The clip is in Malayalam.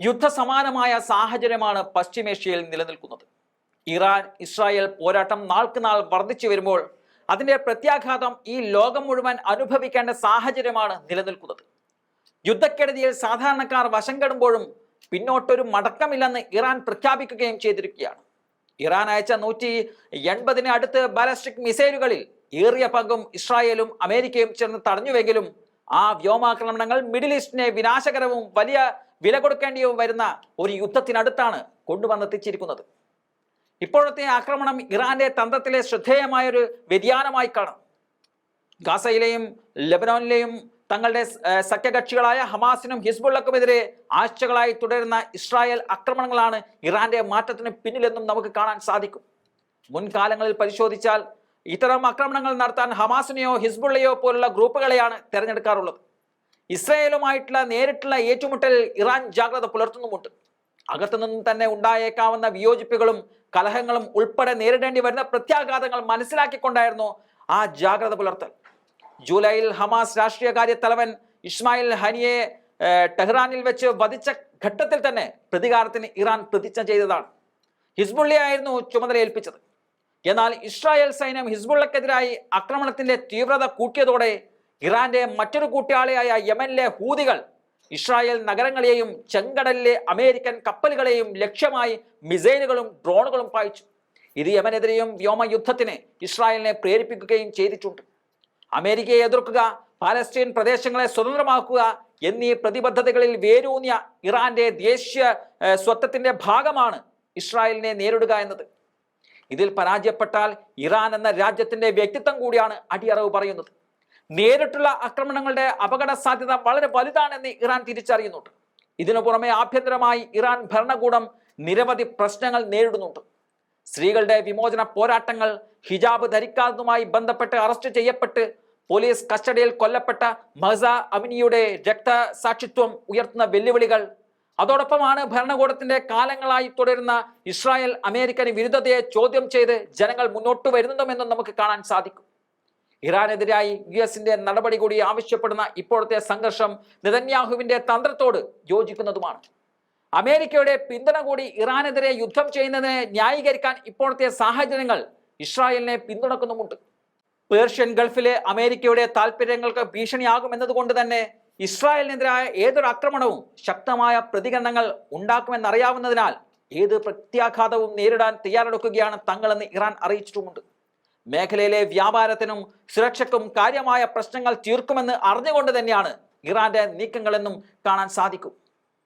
യുദ്ധസമാനമായ സാഹചര്യമാണ് പശ്ചിമേഷ്യയിൽ നിലനിൽക്കുന്നത്. ഇറാൻ ഇസ്രായേൽ പോരാട്ടം നാൾക്ക് നാൾ വർദ്ധിച്ചു വരുമ്പോൾ അതിന്റെ പ്രത്യാഘാതം ഈ ലോകം മുഴുവൻ അനുഭവിക്കേണ്ട സാഹചര്യമാണ് നിലനിൽക്കുന്നത്. യുദ്ധക്കെടുതിയിൽ സാധാരണക്കാർ വശം കെടുമ്പോഴും പിന്നോട്ടൊരു മടക്കമില്ലെന്ന് ഇറാൻ പ്രഖ്യാപിക്കുകയും ചെയ്തിരിക്കുകയാണ്. ഇറാൻ അയച്ച നൂറ്റി എൺപതിന് അടുത്ത് ബാലസ്റ്റിക് മിസൈലുകളിൽ ഏറിയ പങ്കും ഇസ്രായേലും അമേരിക്കയും ചേർന്ന് തടഞ്ഞുവെങ്കിലും ആ വ്യോമാക്രമണങ്ങൾ മിഡിൽ ഈസ്റ്റിനെ വിനാശകരവും വലിയ വില കൊടുക്കേണ്ടി വരുന്ന ഒരു യുദ്ധത്തിനടുത്താണ് കൊണ്ടുവന്നെത്തിച്ചിരിക്കുന്നത് ഇപ്പോഴത്തെ ആക്രമണം ഇറാന്റെ തന്ത്രത്തിലെ ശ്രദ്ധേയമായൊരു വ്യതിയാനമായി കാണാം. ഗാസയിലെയും ലെബനോനിലെയും തങ്ങളുടെ സഖ്യകക്ഷികളായ ഹമാസിനും ഹിസ്ബുള്ളക്കുമെതിരെ ആഴ്ചകളായി തുടരുന്ന ഇസ്രായേൽ ആക്രമണങ്ങളാണ് ഇറാന്റെ മാറ്റത്തിന് പിന്നിലെന്നും നമുക്ക് കാണാൻ സാധിക്കും. മുൻകാലങ്ങളിൽ പരിശോധിച്ചാൽ ഇത്തരം ആക്രമണങ്ങൾ നടത്താൻ ഹമാസിനെയോ ഹിസ്ബുള്ളയോ പോലുള്ള ഗ്രൂപ്പുകളെയാണ് തിരഞ്ഞെടുക്കാറുള്ളത്. ഇസ്രായേലുമായിട്ടുള്ള നേരിട്ടുള്ള ഏറ്റുമുട്ടൽ ഇറാൻ ജാഗ്രത പുലർത്തുന്നുമുണ്ട്. അകത്തു നിന്നും തന്നെ ഉണ്ടായേക്കാവുന്ന വിയോജിപ്പുകളും കലഹങ്ങളും ഉൾപ്പെടെ നേരിടേണ്ടി വരുന്ന പ്രത്യാഘാതങ്ങൾ മനസ്സിലാക്കിക്കൊണ്ടായിരുന്നു ആ ജാഗ്രത പുലർത്തൽ. ജൂലൈയിൽ ഹമാസ് രാഷ്ട്രീയകാര്യ തലവൻ ഇസ്മായിൽ ഹനിയെ ടെഹ്റാനിൽ വെച്ച് വധിച്ച ഘട്ടത്തിൽ തന്നെ പ്രതികാരത്തിന് ഇറാൻ പ്രതിജ്ഞ ചെയ്തതാണ്. ഹിസ്ബുള്ളിയായിരുന്നു ചുമതല ഏൽപ്പിച്ചത്. എന്നാൽ ഇസ്രായേൽ സൈന്യം ഹിസ്ബുള്ളക്കെതിരായി ആക്രമണത്തിന്റെ തീവ്രത കൂട്ടിയതോടെ ഇറാന്റെ മറ്റൊരു കൂട്ടാളിയായ യമനിലെ ഹൂതികൾ ഇസ്രായേൽ നഗരങ്ങളെയും ചെങ്കടലിലെ അമേരിക്കൻ കപ്പലുകളെയും ലക്ഷ്യമായി മിസൈലുകളും ഡ്രോണുകളും പായിച്ചു. ഇത് യമനെതിരെയും വ്യോമയുദ്ധത്തിന് ഇസ്രായേലിനെ പ്രേരിപ്പിക്കുകയും ചെയ്തിട്ടുണ്ട്. അമേരിക്കയെ എതിർക്കുക പാലസ്തീൻ പ്രദേശങ്ങളെ സ്വതന്ത്രമാക്കുക എന്നീ പ്രതിബദ്ധതകളിൽ വേരൂന്നിയ ഇറാന്റെ ദേശീയ സ്വത്വത്തിന്റെ ഭാഗമാണ് ഇസ്രായേലിനെ നേരിടുക എന്നത്. ഇതിൽ പരാജയപ്പെട്ടാൽ ഇറാൻ എന്ന രാജ്യത്തിന്റെ വ്യക്തിത്വം കൂടിയാണ് അടിയറവ് പറയുന്നത്. നേരിട്ടുള്ള ആക്രമണങ്ങളുടെ അപകട സാധ്യത വളരെ വലുതാണെന്ന് ഇറാൻ തിരിച്ചറിയുന്നുണ്ട്. ഇതിനു പുറമെ ആഭ്യന്തരമായി ഇറാൻ ഭരണകൂടം നിരവധി പ്രശ്നങ്ങൾ നേരിടുന്നുണ്ട്. സ്ത്രീകളുടെ വിമോചന പോരാട്ടങ്ങൾ ഹിജാബ് ധരിക്കാത്തതുമായി ബന്ധപ്പെട്ട് അറസ്റ്റ് ചെയ്യപ്പെട്ട് പോലീസ് കസ്റ്റഡിയിൽ കൊല്ലപ്പെട്ട മഹസ അമിനിയുടെ രക്തസാക്ഷിത്വം ഉയർത്തുന്ന വെല്ലുവിളികൾ. അതോടൊപ്പമാണ് ഭരണകൂടത്തിന്റെ കാലങ്ങളായി തുടരുന്ന ഇസ്രായേൽ അമേരിക്കൻ വിരുദ്ധതയെ ചോദ്യം ചെയ്ത് ജനങ്ങൾ മുന്നോട്ട് വരുന്നതുമെന്നും നമുക്ക് കാണാൻ സാധിക്കും. ഇറാനെതിരായി യു എസിന്റെ നടപടി കൂടി ആവശ്യപ്പെടുന്ന ഇപ്പോഴത്തെ സംഘർഷം നിതന്യാഹുവിന്റെ തന്ത്രത്തോട് യോജിക്കുന്നതുമാണ്. അമേരിക്കയുടെ പിന്തുണ കൂടി ഇറാനെതിരെ യുദ്ധം ചെയ്യുന്നതിനെ ന്യായീകരിക്കാൻ ഇപ്പോഴത്തെ സാഹചര്യങ്ങൾ ഇസ്രായേലിനെ പിന്തുണക്കുന്നുമുണ്ട്. പേർഷ്യൻ ഗൾഫിലെ അമേരിക്കയുടെ താല്പര്യങ്ങൾക്ക് ഭീഷണിയാകുമെന്നതുകൊണ്ട് തന്നെ ഇസ്രായേലിനെതിരായ ഏതൊരു ആക്രമണവും ശക്തമായ പ്രതികരണങ്ങൾ ഉണ്ടാക്കുമെന്നറിയാവുന്നതിനാൽ ഏത് പ്രത്യാഘാതവും നേരിടാൻ തയ്യാറെടുക്കുകയാണ് തങ്ങളെന്ന് ഇറാൻ അറിയിച്ചിട്ടുമുണ്ട്. മേഖലയിലെ വ്യാപാരത്തിനും സുരക്ഷയ്ക്കും കാര്യമായ പ്രശ്നങ്ങൾ തീർക്കുമെന്ന് അറിഞ്ഞുകൊണ്ട് തന്നെയാണ് ഇറാന്റെ നീക്കങ്ങളെന്നും കാണാൻ സാധിക്കും.